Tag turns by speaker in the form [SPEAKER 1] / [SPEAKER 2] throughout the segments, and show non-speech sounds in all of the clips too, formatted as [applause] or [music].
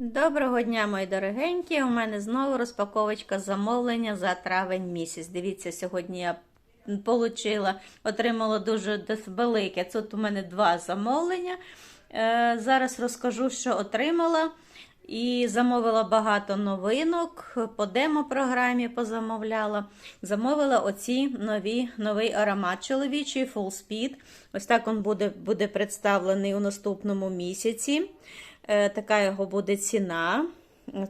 [SPEAKER 1] Доброго дня, мої дорогенькі. У мене знову розпаковочка замовлення за травень місяць. Дивіться, сьогодні я отримала, отримала дуже велике. Тут у мене два замовлення. Е, зараз розкажу, що отримала. І замовила багато новинок, по демо-програмі позамовляла. Замовила оці нові, новий аромат чоловічий Full Speed. Ось так він буде, буде представлений у наступному місяці. Е, така його буде ціна.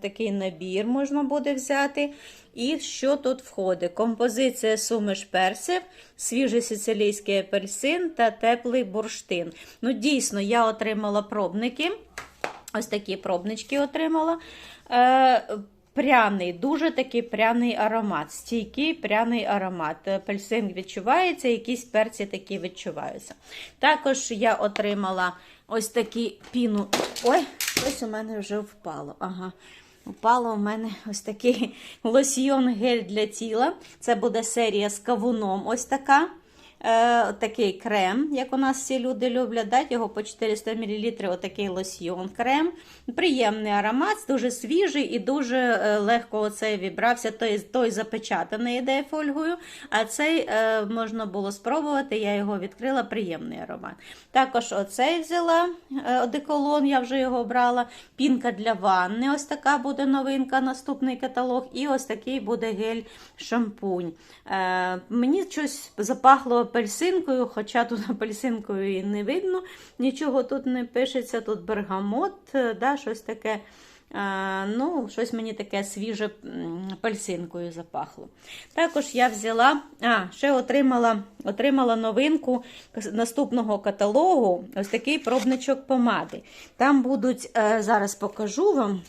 [SPEAKER 1] Такий набір можна буде взяти. І що тут входить? Композиція суміш персів, свіжий сицилійський апельсин та теплий бурштин. Ну, дійсно, я отримала пробники. Ось такі пробнички отримала. Е, Пряний, дуже такий пряний аромат, стійкий пряний аромат. Апельсин відчувається, якісь перці такі відчуваються. Також я отримала ось такі піну. Ой, ось у мене вже впало. Ага. Упало у мене ось такий [laughs] лосьйон гель для тіла. Це буде серія з кавуном. Ось така. Е, такий крем, як у нас всі люди люблять, дати його по 400 мл, отакий лосьйон крем. Приємний аромат, дуже свіжий і дуже е, легко оцей вібрався. Той, той запечатаний йде фольгою, а цей е, можна було спробувати, я його відкрила, приємний аромат. Також оцей взяла одеколон, я вже його брала. Пінка для ванни, ось така буде новинка, наступний каталог. І ось такий буде гель-шампунь. Мені щось запахло апельсинкою, хоча тут апельсинкою і не видно, нічого тут не пишеться, тут бергамот, е, да, щось таке. Ну, щось мені таке свіже м, апельсинкою запахло. Також я взяла, а, ще отримала, отримала новинку наступного каталогу, ось такий пробничок помади. Там будуть, е, зараз покажу вам,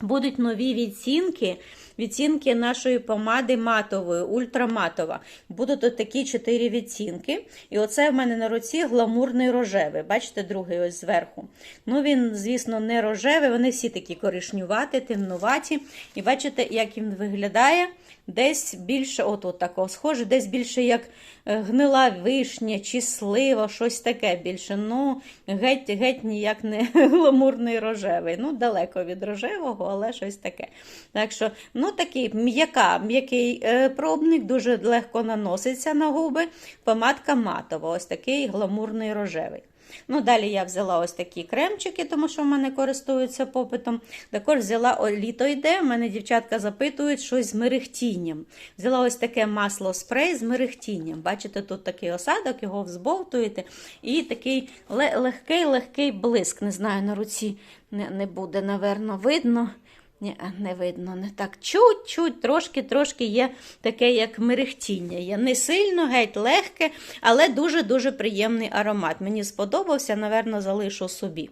[SPEAKER 1] будуть нові відцінки. Відцінки нашої помади матової, ультраматова. Будуть от такі чотири відцінки. І оце в мене на руці гламурний рожевий. Бачите, другий ось зверху. Ну, він, звісно, не рожевий, вони всі такі коричнюваті, темнуваті. І бачите, як він виглядає. Десь більше, от, от такого схоже, десь більше як е, гнила вишня чи слива, щось таке більше. Ну, геть, геть ніяк не [laughs] гламурний рожевий. Ну, далеко від рожевого, але щось таке. Так що, ну, такий м'яка, м'який е, пробник, дуже легко наноситься на губи. Помадка матова, ось такий гламурний рожевий. Ну, Далі я взяла ось такі кремчики, тому що в мене користуються попитом. Також взяла о, літо йде. в мене дівчатка запитують щось з мерехтінням. Взяла ось таке масло спрей з мерехтінням. Бачите, тут такий осадок, його взбовтуєте. І такий легкий-легкий блиск. Не знаю, на руці не, не буде, наверно, видно. Ні, не видно, не так. Чуть-чуть, трошки-трошки є таке, як мерехтіння. Є не сильно, геть легке, але дуже-дуже приємний аромат. Мені сподобався, напевно, залишу собі.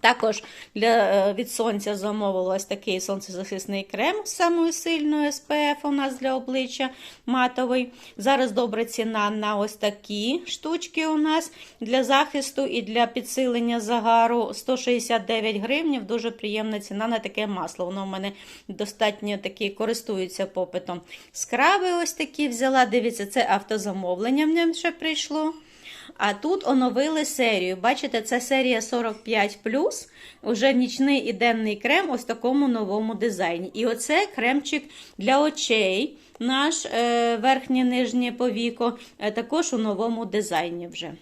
[SPEAKER 1] Також для, е, від сонця замовила ось такий сонцезахисний крем з самою сильною SPF у нас для обличчя матовий. Зараз добра ціна на ось такі штучки у нас для захисту і для підсилення загару 169 гривнів. Дуже приємна ціна на таке масло. Воно в мене достатньо такі користується попитом. Скраби ось такі взяла. Дивіться, це автозамовлення в ньому ще прийшло. А тут оновили серію. Бачите, це серія 45 уже нічний і денний крем ось в такому новому дизайні. І оце кремчик для очей, наш е, верхнє нижнє повіко, е, також у новому дизайні вже.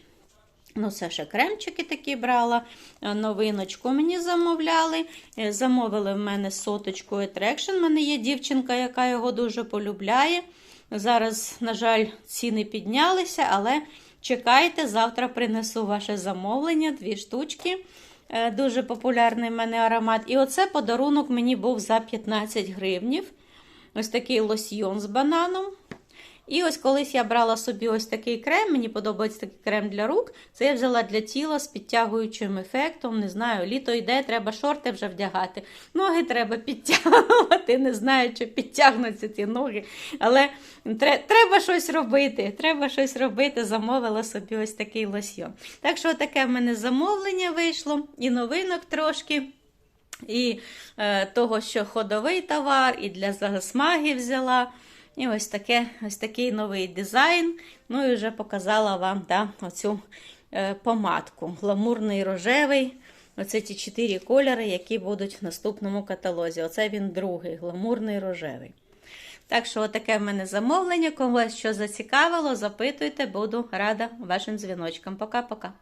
[SPEAKER 1] Ну, це ще кремчики такі брала. Е, Новиночку мені замовляли. Замовили в мене соточку Attraction. У мене є дівчинка, яка його дуже полюбляє. Зараз, на жаль, ціни піднялися, але чекайте, завтра принесу ваше замовлення, дві штучки. Е, Дуже популярний в мене аромат. І оце подарунок мені був за 15 гривнів. Ось такий лосьйон з бананом. І ось колись я брала собі ось такий крем, мені подобається такий крем для рук. Це я взяла для тіла з підтягуючим ефектом. Не знаю, літо йде, треба шорти вже вдягати. Ноги треба підтягувати. Не знаю, чи підтягнуться ці ноги. Але треба щось робити. Треба щось робити. Замовила собі ось такий лосьйон. Так що, таке в мене замовлення вийшло, і новинок трошки. І е, того, що ходовий товар, і для засмаги взяла. І ось таке, ось такий новий дизайн. Ну і вже показала вам да, оцю е, помадку. Гламурний рожевий. Оце ті чотири кольори, які будуть в наступному каталозі. Оце він другий, гламурний рожевий. Так що, отаке в мене замовлення. Когось що зацікавило, запитуйте, буду рада вашим дзвіночкам. Пока-пока.